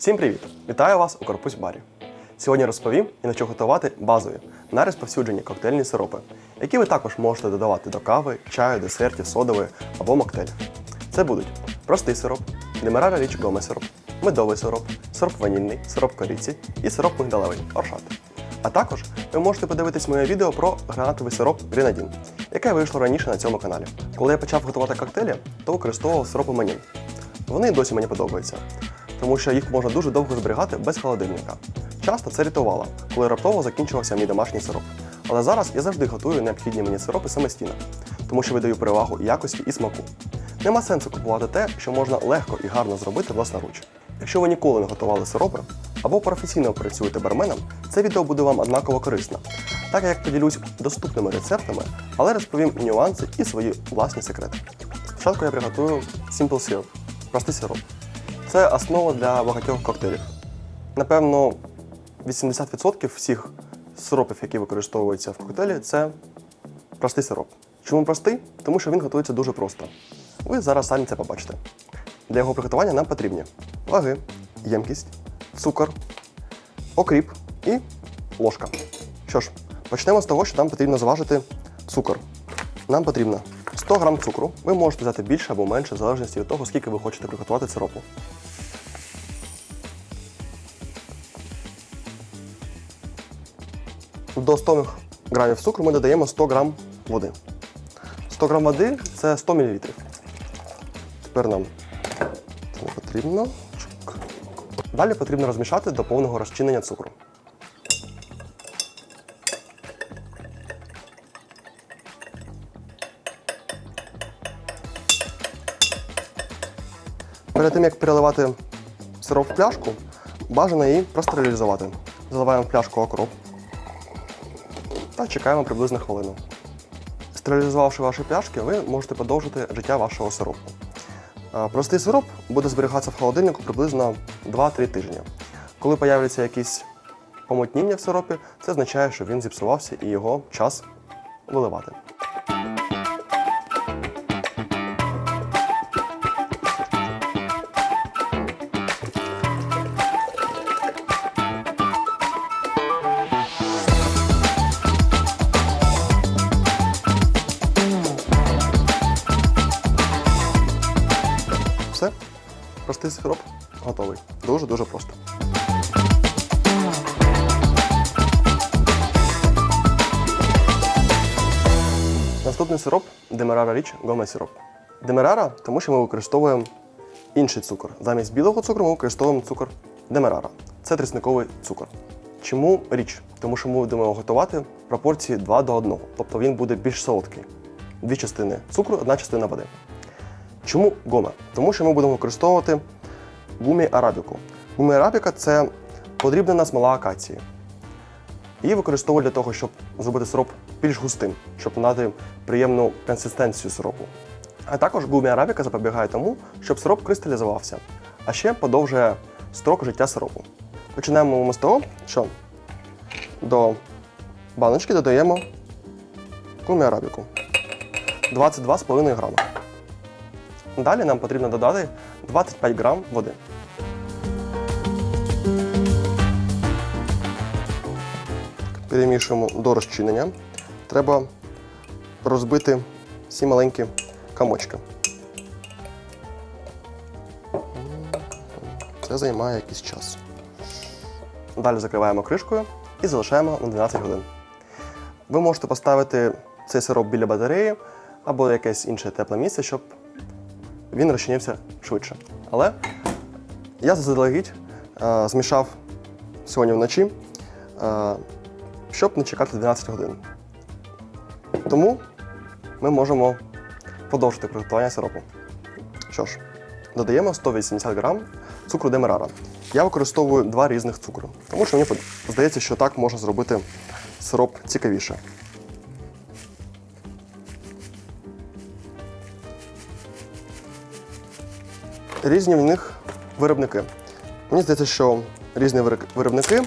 Всім привіт! Вітаю вас у Корпусь Барі. Сьогодні розповім і навчу готувати базові найрозповсюджені коктейльні сиропи, які ви також можете додавати до кави, чаю, десертів, содової або моктейлів. Це будуть простий сироп, демерара річ гоме сироп, медовий сироп, сироп ванільний, сироп кориці і сироп мигдалевий оршат. А також ви можете подивитись моє відео про гранатовий сироп Гренадін, яке вийшло раніше на цьому каналі. Коли я почав готувати коктейлі, то використовував сиропи манін. Вони досі мені подобаються, тому що їх можна дуже довго зберігати без холодильника. Часто це рятувало, коли раптово закінчувався мій домашній сироп. Але зараз я завжди готую необхідні мені сиропи самостійно, тому що видаю перевагу якості і смаку. Нема сенсу купувати те, що можна легко і гарно зробити власноруч. Якщо ви ніколи не готували сиропи або професійно працюєте барменом, це відео буде вам однаково корисно, так як поділюсь доступними рецептами, але розповім нюанси і свої власні секрети. Спочатку я приготую Simple Syrup – простий сироп. Це основа для багатьох коктейлів. Напевно, 80% всіх сиропів, які використовуються в коктейлі, це простий сироп. Чому простий? Тому що він готується дуже просто. Ви зараз самі це побачите. Для його приготування нам потрібні ваги, ємкість, цукор, окріп і ложка. Що ж, почнемо з того, що нам потрібно зважити цукор. Нам потрібно 100 г цукру. Ви можете взяти більше або менше, в залежності від того, скільки ви хочете приготувати сиропу. До 100 грамів цукру ми додаємо 100 грам води. 100 грам води це 100 мл. Тепер нам це не потрібно. Далі потрібно розмішати до повного розчинення цукру. Перед тим, як переливати сироп в пляшку, бажано її простерилізувати. Заливаємо в пляшку окроп та чекаємо приблизно хвилину. Стерилізувавши ваші пляшки, ви можете подовжити життя вашого сиропу. Простий сироп буде зберігатися в холодильнику приблизно 2-3 тижні. Коли появляться якісь помутніння в сиропі, це означає, що він зіпсувався і його час виливати. Дуже-дуже просто. Наступний сироп Демерара Річ Гоме сироп. Демерара, тому що ми використовуємо інший цукор. Замість білого цукру ми використовуємо цукор Демерара. Це трісниковий цукор. Чому річ? Тому що ми будемо готувати в пропорції 2 до 1, тобто він буде більш солодкий. Дві частини цукру, одна частина води. Чому гома? Тому що ми будемо використовувати гумі арабіку. Гумі арабіка це подрібнена смола акації. Її використовують для того, щоб зробити сироп більш густим, щоб надати приємну консистенцію сиропу. А також гумі арабіка запобігає тому, щоб сироп кристалізувався, а ще подовжує строк життя сиропу. Починаємо ми з того, що до баночки додаємо гумі арабіку 22,5 грама. Далі нам потрібно додати 25 грам води. Перемішуємо до розчинення. Треба розбити всі маленькі комочки. Це займає якийсь час. Далі закриваємо кришкою і залишаємо на 12 годин. Ви можете поставити цей сироп біля батареї або якесь інше тепле місце, щоб він розчинився швидше. Але я заздалегідь е, змішав сьогодні вночі, е, щоб не чекати 12 годин. Тому ми можемо продовжити приготування сиропу. Що ж, додаємо 180 грам цукру демерара. Я використовую два різних цукру, тому що мені здається, що так можна зробити сироп цікавіше. різні в них виробники. Мені здається, що різні виробники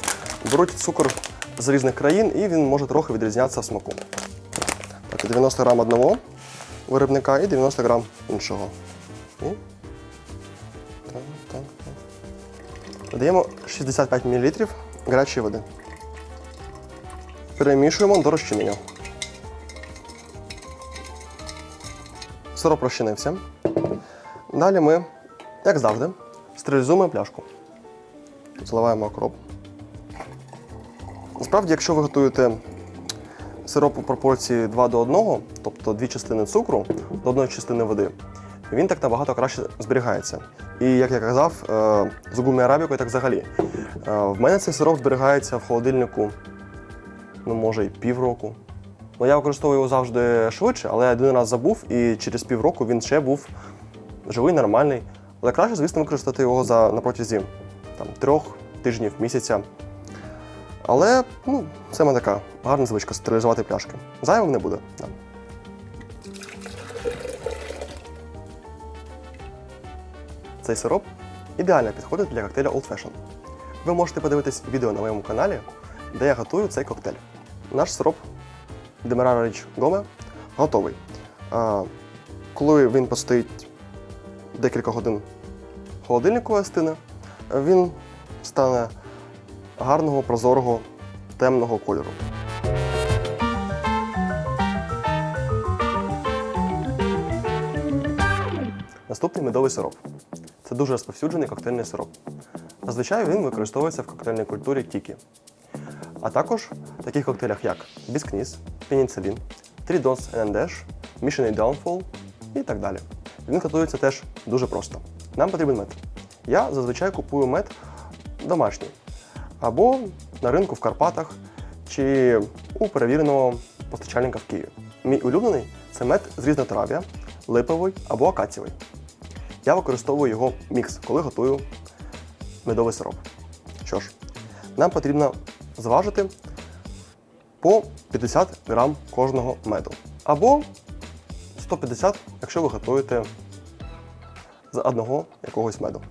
беруть цукор з різних країн і він може трохи відрізнятися в смаку. Так, 90 грам одного виробника і 90 грам іншого. І... Так, так, так. Додаємо 65 мл гарячої води. Перемішуємо до розчинення. Сироп розчинився. Далі ми, як завжди, стерилізуємо пляшку. Зливаємо окроп. Насправді, якщо ви готуєте сироп у пропорції 2 до 1, тобто дві частини цукру до одної частини води, він так набагато краще зберігається. І як я казав, е, з гумі арабікою так взагалі. Е, В мене цей сироп зберігається в холодильнику, ну, може, і півроку. Ну, я використовую його завжди швидше, але я один раз забув, і через півроку він ще був живий, нормальний. Але краще, звісно, використати його за, на протязі там, трьох тижнів, місяця. Але ну, це мене така гарна звичка стерилізувати пляшки. Зайвим не буде. Да. Цей сироп ідеально підходить для коктейля Old Fashion. Ви можете подивитись відео на моєму каналі, де я готую цей коктейль. Наш сироп Demerara Rich Gome готовий. А, коли він постоїть декілька годин в холодильнику остине, він стане гарного, прозорого, темного кольору. Наступний медовий сироп. Це дуже розповсюджений коктейльний сироп. Зазвичай він використовується в коктейльній культурі тікі. А також в таких коктейлях, як біскніс, пеніцилін, Трідос Ендеш, Мішаний Downfall і так далі. Він готується теж дуже просто. Нам потрібен мед. Я зазвичай купую мед домашній або на ринку в Карпатах чи у перевіреного постачальника в Києві. Мій улюблений це мед з різнотрав'я, липовий або акацієвий. Я використовую його мікс, коли готую медовий сироп. Що ж, нам потрібно зважити по 50 грам кожного меду. Або 150, якщо ви готуєте з одного якогось меду.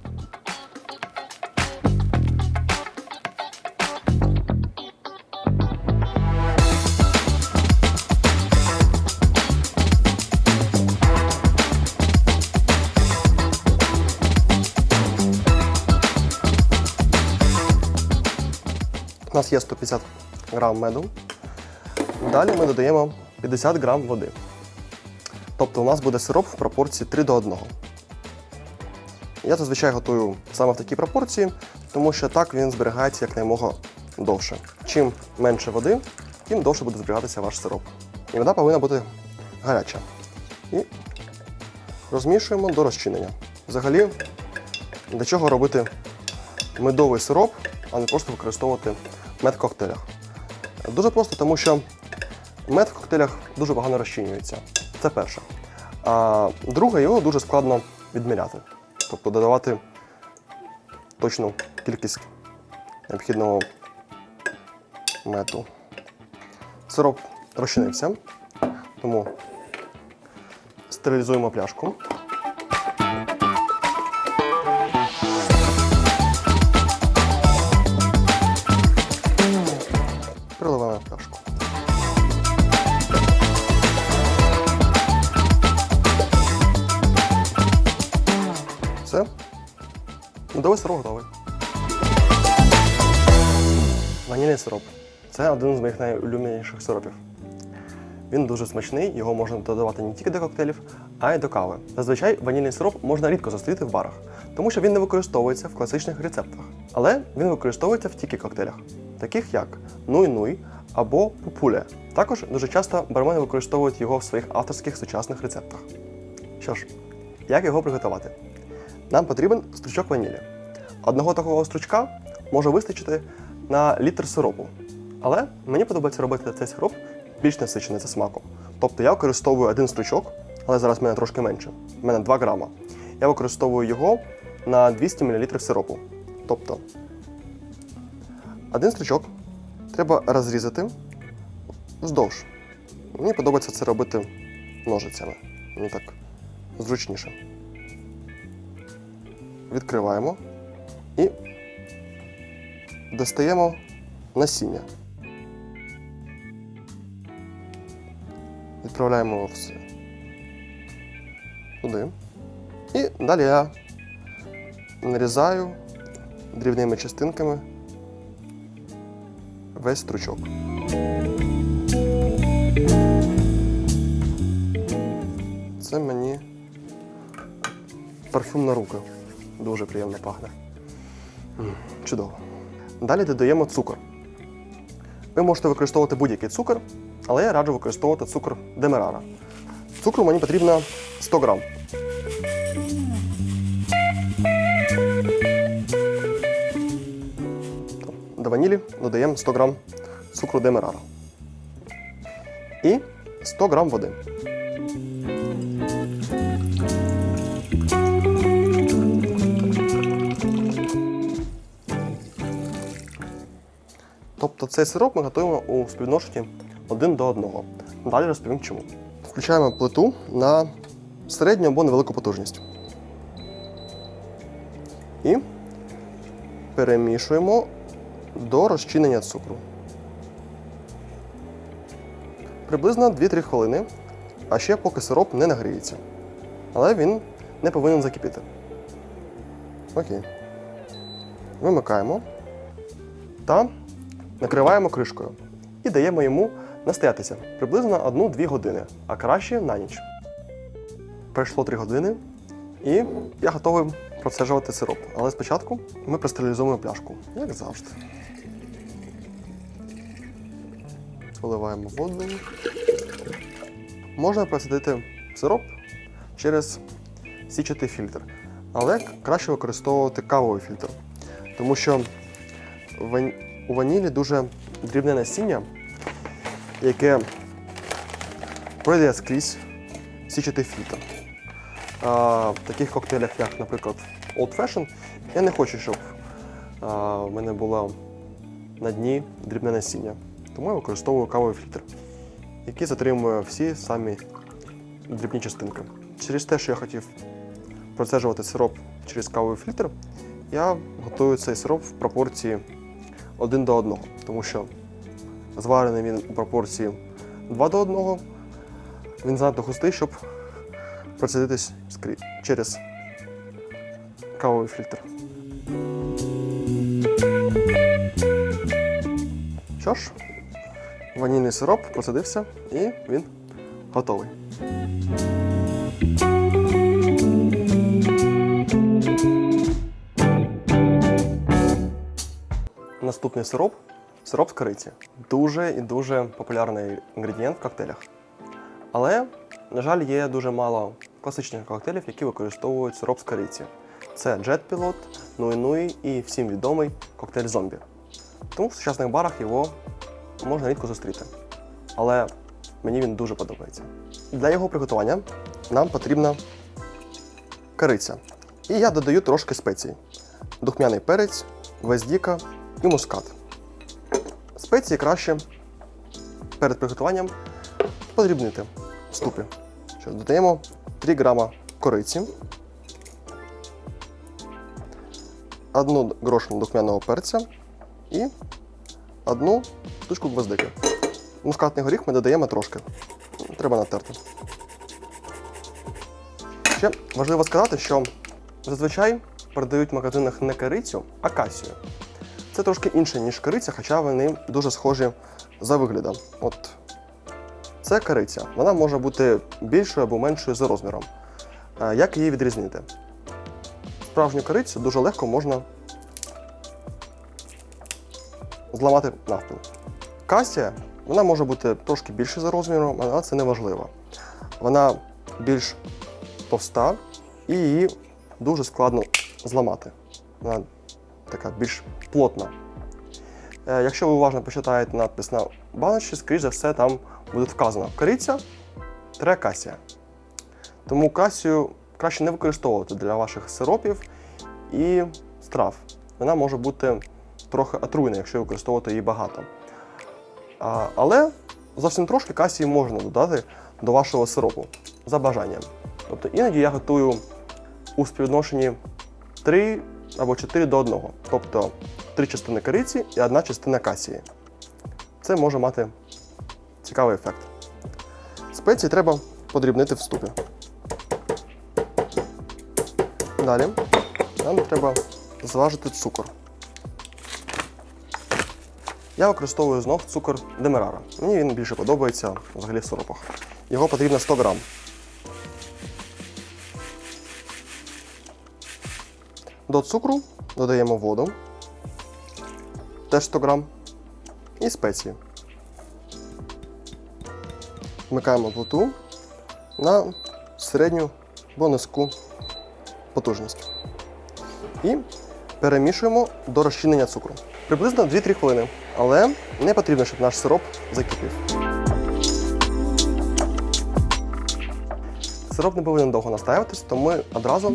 Нас є 150 грам меду. Далі ми додаємо 50 грам води. Тобто у нас буде сироп в пропорції 3 до 1. Я зазвичай готую саме в такій пропорції, тому що так він зберігається якнаймога довше. Чим менше води, тим довше буде зберігатися ваш сироп. І вода повинна бути гаряча. І розмішуємо до розчинення. Взагалі, для чого робити медовий сироп, а не просто використовувати мед в коктейлях? Дуже просто, тому що мед в коктейлях дуже погано розчинюється. Це перше. А друге, його дуже складно відміряти. Тобто додавати точну кількість необхідного меду. Сироп розчинився, тому стерилізуємо пляшку. Один з моїх найулюбленіших сиропів. Він дуже смачний, його можна додавати не тільки до коктейлів, а й до кави. Зазвичай ванільний сироп можна рідко зустріти в барах, тому що він не використовується в класичних рецептах. Але він використовується в тільки коктейлях, таких як нуй-нуй або пупуля. Також дуже часто бармени використовують його в своїх авторських сучасних рецептах. Що ж, як його приготувати? Нам потрібен стручок ванілі. Одного такого стручка може вистачити на літр сиропу. Але мені подобається робити цей сироп більш насичений за смаком. Тобто я використовую один стручок, але зараз в мене трошки менше. У мене 2 грама. Я використовую його на 200 мл сиропу. Тобто, один стручок треба розрізати вздовж. Мені подобається це робити ножицями. Мені так зручніше. Відкриваємо і достаємо насіння. Відправляємо все туди. І далі я нарізаю дрібними частинками весь стручок. Це мені парфюм на руки. Дуже приємно пахне. Чудово. Далі додаємо цукор. Ви можете використовувати будь-який цукор, але я раджу використовувати цукор демерара. Цукру мені потрібно 100 грам. До ванілі додаємо 100 грам цукру демерара. І 100 грам води. Тобто цей сироп ми готуємо у співвідношенні один до одного. Далі розповім чому. Включаємо плиту на середню або невелику потужність. І перемішуємо до розчинення цукру. Приблизно 2-3 хвилини, а ще поки сироп не нагріється. Але він не повинен закипіти. Окей. Вимикаємо та накриваємо кришкою і даємо йому настоятися приблизно 1-2 години, а краще на ніч. Пройшло 3 години, і я готовий процежувати сироп. Але спочатку ми простерилізуємо пляшку, як завжди. Виливаємо воду. Можна процедити сироп через січатий фільтр, але краще використовувати кавовий фільтр, тому що у ванілі дуже дрібне насіння, яке пройде скрізь січатий фільтр. В таких коктейлях, як, наприклад, Old Fashion, я не хочу, щоб в мене було на дні дрібне насіння. Тому я використовую кавовий фільтр, який затримує всі самі дрібні частинки. Через те, що я хотів процежувати сироп через кавовий фільтр, я готую цей сироп в пропорції один до одного, тому що зварений він у пропорції 2 до 1, він занадто густий, щоб процедитись скрі- через кавовий фільтр. Що ж, ванільний сироп процедився і він готовий. Наступний сироп сироп з кориці. Дуже і дуже популярний інгредієнт в коктейлях. Але, на жаль, є дуже мало класичних коктейлів, які використовують сироп з кориці. Це Jet Pilot, Nui Nui і всім відомий коктейль зомбі. Тому в сучасних барах його можна рідко зустріти. Але мені він дуже подобається. Для його приготування нам потрібна кориця. І я додаю трошки спецій: духмяний перець, гвоздіка і мускат. Спеції краще перед приготуванням подрібнити в ступі. Що, додаємо 3 грама кориці, одну грошину духмяного перця і одну штучку гвоздики. Мускатний горіх ми додаємо трошки. Треба натерти. Ще важливо сказати, що зазвичай продають в магазинах не корицю, а касію. Це трошки інше, ніж кориця, хоча вони дуже схожі за виглядом. От це кориця. Вона може бути більшою або меншою за розміром. Е, Як її відрізнити? Справжню корицю дуже легко можна зламати навпіл. Касія вона може бути трошки більше за розміром, але це не важливо. Вона більш товста і її дуже складно зламати. Вона така більш плотна. Е, Якщо ви уважно почитаєте надпис на баночці, скоріш за все, там буде вказано кориця касія. Тому касію краще не використовувати для ваших сиропів і страв. Вона може бути трохи отруйна, якщо використовувати її багато. Але зовсім трошки касії можна додати до вашого сиропу за бажанням. Тобто іноді я готую у співвідношенні 3 або 4 до 1. Тобто 3 частини кориці і одна частина касії. Це може мати цікавий ефект. Спеції треба подрібнити в ступі. Далі нам треба зважити цукор. Я використовую знов цукор демерара. Мені він більше подобається взагалі в сиропах. Його потрібно 100 грам. До цукру додаємо воду, теж 100 грам, і спеції. Вмикаємо плиту на середню або низьку потужність. І перемішуємо до розчинення цукру. Приблизно 2-3 хвилини. Але не потрібно, щоб наш сироп закипів. Сироп не повинен довго настаюватись, тому ми одразу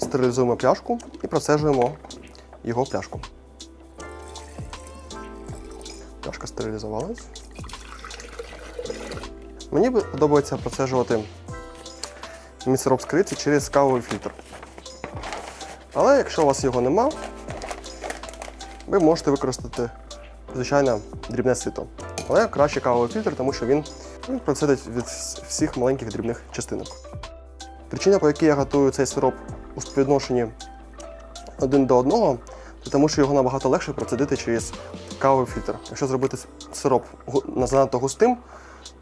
стерилізуємо пляшку і процежуємо його в пляшку. Пляшка стерилізувалась. Мені подобається процежувати мій сироп з через кавовий фільтр. Але якщо у вас його нема, ви можете використати звичайно дрібне сито. Але краще кавовий фільтр, тому що він ну, процедить від всіх маленьких дрібних частинок. Причина, по якій я готую цей сироп у співвідношенні один до одного, тому що його набагато легше процедити через кавовий фільтр. Якщо зробити сироп занадто густим,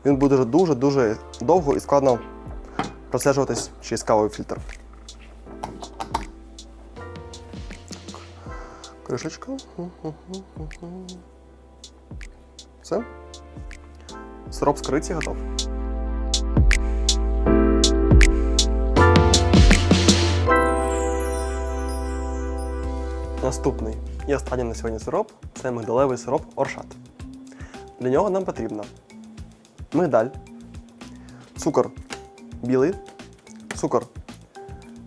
він буде дуже-дуже довго і складно процеджуватись через кавовий фільтр. Кришечка. Все. Сироп з кориці готов. Наступний і останній на сьогодні сироп це мигдалевий сироп Оршат. Для нього нам потрібно мигдаль, цукор білий, цукор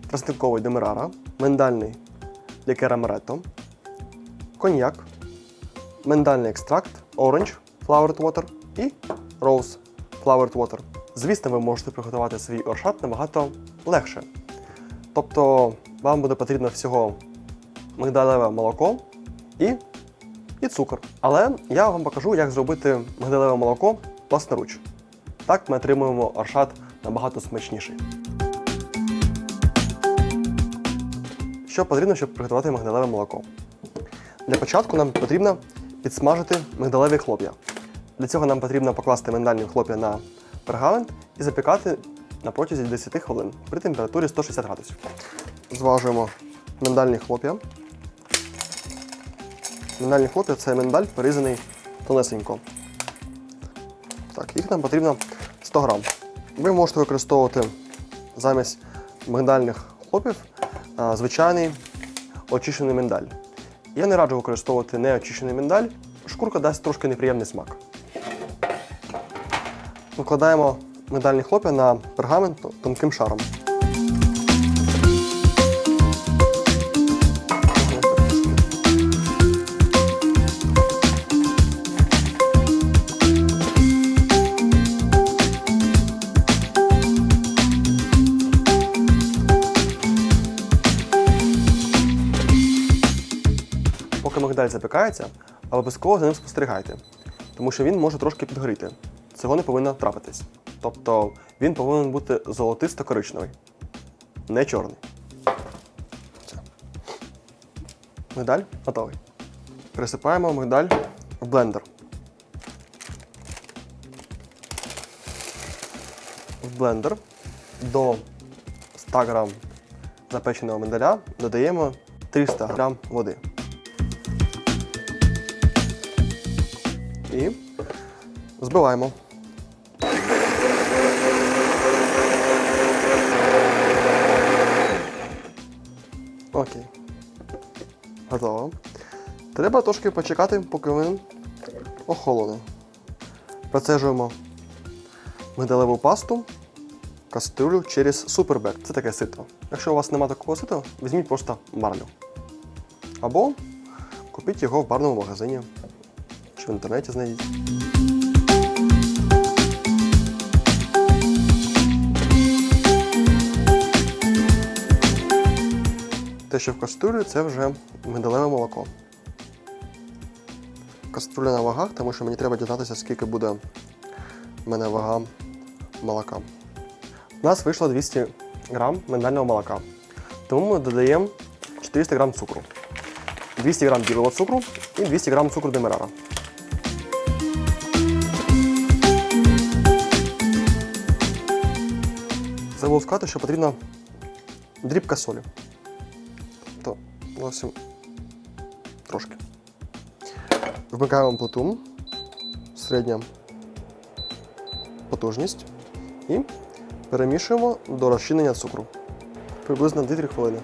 тростниковий демерара, миндальний лікера Моретто, коньяк, миндальний екстракт, оранж flowered water і rose flowered water. Звісно, ви можете приготувати свій оршат набагато легше. Тобто вам буде потрібно всього мигдалеве молоко і, і цукор. Але я вам покажу, як зробити мигдалеве молоко власноруч. Так ми отримуємо оршат набагато смачніший. Що потрібно, щоб приготувати мигдалеве молоко? Для початку нам потрібно підсмажити мигдалеві хлоп'я. Для цього нам потрібно покласти миндальні хлоп'я на пергамент і запікати на протязі 10 хвилин при температурі 160 градусів. Зважуємо миндальні хлоп'я. Миндальні хлоп'я це миндаль порізаний тонесенько. Так, їх нам потрібно 100 грам. Ви можете використовувати замість мигдальних хлопів звичайний очищений миндаль. Я не раджу використовувати неочищений миндаль. Шкурка дасть трошки неприємний смак. Викладаємо миндальні хлоп'я на пергамент тонким шаром. Запікається, обов'язково за ним спостерігайте, тому що він може трошки підгоріти. Цього не повинно трапитись. Тобто він повинен бути золотисто-коричневий, не чорний. Мигдаль готовий. Пересипаємо мигдаль в блендер. В блендер до 100 грам запеченого миндаля додаємо 300 грам води. Збиваємо. Окей. Готово. Треба трошки почекати, поки він охолоне. Процежуємо мигдалеву пасту кастрюлю через супербек. Це таке сито. Якщо у вас немає такого сита, візьміть просто марлю. Або купіть його в барному магазині чи в інтернеті знайдіть. Те, що в каструлі, це вже медалеве молоко. Каструля на вагах, тому що мені треба дізнатися, скільки буде в мене вага молока. У нас вийшло 200 грам миндального молока. Тому ми додаємо 400 грам цукру, 200 грам білого цукру і 200 грам цукру демерара. Забув сказати, що потрібна дрібка солі. Зовсім трошки. Вмикаємо плиту, середня потужність і перемішуємо до розчинення цукру. Приблизно 2-3 хвилини.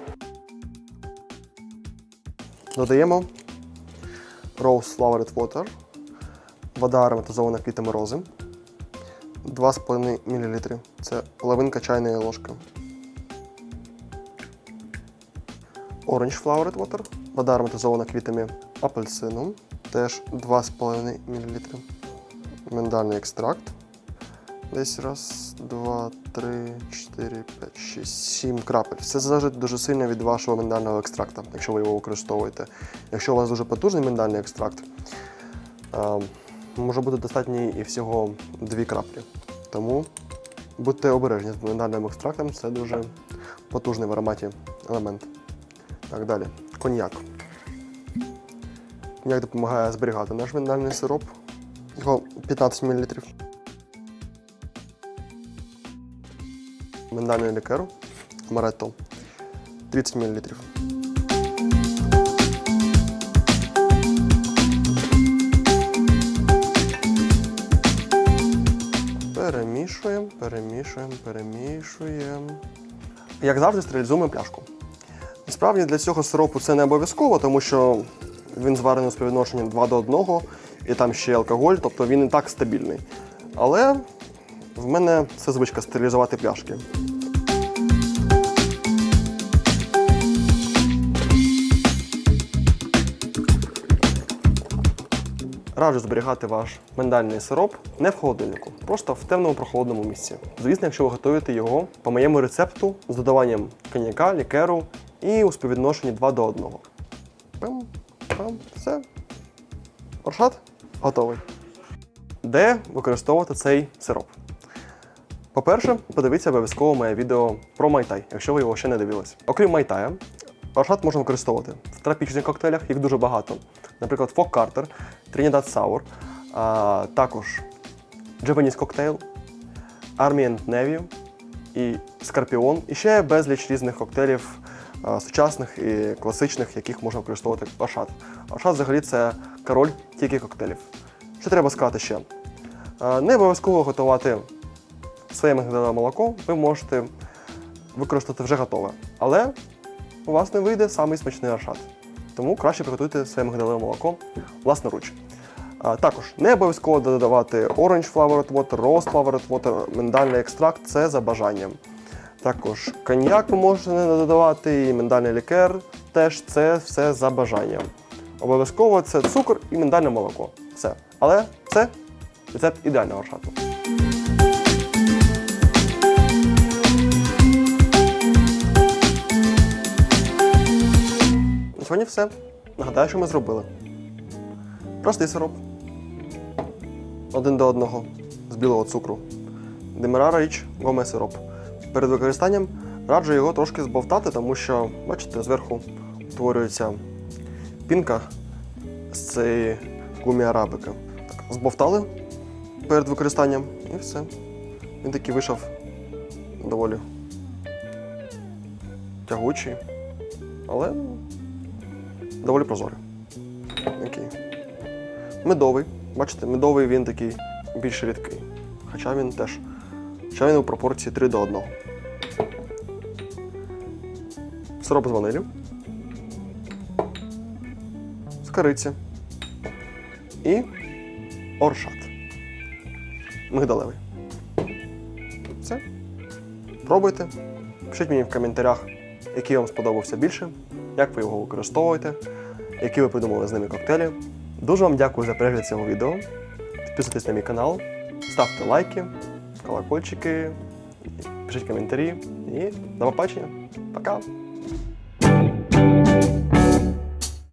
Додаємо Rose Flavored Water, вода ароматизована квітами рози, 2,5 мл. Це половинка чайної ложки. Orange Flavored Water, вода ароматизована квітами апельсину, теж 2,5 мл. Миндальний екстракт. Десь раз, два, три, чотири, п'ять, шість, сім крапель. Все залежить дуже сильно від вашого миндального екстракта, якщо ви його використовуєте. Якщо у вас дуже потужний миндальний екстракт, може бути достатньо і всього дві краплі. Тому будьте обережні з миндальним екстрактом, це дуже потужний в ароматі елемент. Так, далі. Коньяк. Коньяк допомагає зберігати наш миндальний сироп. Його 15 мл. Миндального лікеру Маретто 30 мл. Перемішуємо, перемішуємо, перемішуємо. Як завжди, стерилізуємо пляшку. Насправді для цього сиропу це не обов'язково, тому що він зварений у співвідношенні 2 до 1, і там ще алкоголь, тобто він і так стабільний. Але в мене це звичка стерилізувати пляшки. Раджу зберігати ваш миндальний сироп не в холодильнику, просто в темному прохолодному місці. Звісно, якщо ви готуєте його по моєму рецепту з додаванням коньяка, лікеру і у співвідношенні 2 до 1. Пам, пам, все. Оршат готовий. Де використовувати цей сироп? По-перше, подивіться обов'язково моє відео про майтай, якщо ви його ще не дивились. Окрім майтая, оршат можна використовувати в тропічних коктейлях, їх дуже багато. Наприклад, Фок Картер, Trinidad Sour, а, також Japanese коктейл, Army and Navy і Скорпіон. І ще безліч різних коктейлів сучасних і класичних, яких можна використовувати оршат. Оршат взагалі це король тільки коктейлів. Що треба сказати ще? Не обов'язково готувати своє мигдалеве молоко, ви можете використати вже готове. Але у вас не вийде самий смачний аршат. Тому краще приготуйте своє мигдалеве молоко власноруч. Також не обов'язково додавати Orange Flavored Water, Rose Flavored Water, миндальний екстракт це за бажанням. Також коньяк не додавати, і миндальний лікер теж це все за бажанням. Обов'язково це цукор і миндальне молоко. Все. Але це рецепт ідеального аршату. На сьогодні все. Нагадаю, що ми зробили. Простий сироп. Один до одного з білого цукру. Демерара річ гоме сироп. Перед використанням раджу його трошки збовтати, тому що, бачите, зверху утворюється пінка з цієї гумі арабики. Так, збовтали перед використанням і все. Він такий вийшов доволі тягучий, але доволі прозорий. Окей. Медовий. Бачите, медовий він такий більш рідкий. Хоча він теж. Хоча він у пропорції 3 до 1. Сироп з ванилю. З кориці. І оршат. Мигдалевий. Все. Пробуйте. Пишіть мені в коментарях, який вам сподобався більше, як ви його використовуєте, які ви придумали з ними коктейлі. Дуже вам дякую за перегляд цього відео. Підписуйтесь на мій канал, ставте лайки, колокольчики, пишіть коментарі і до побачення. Пока!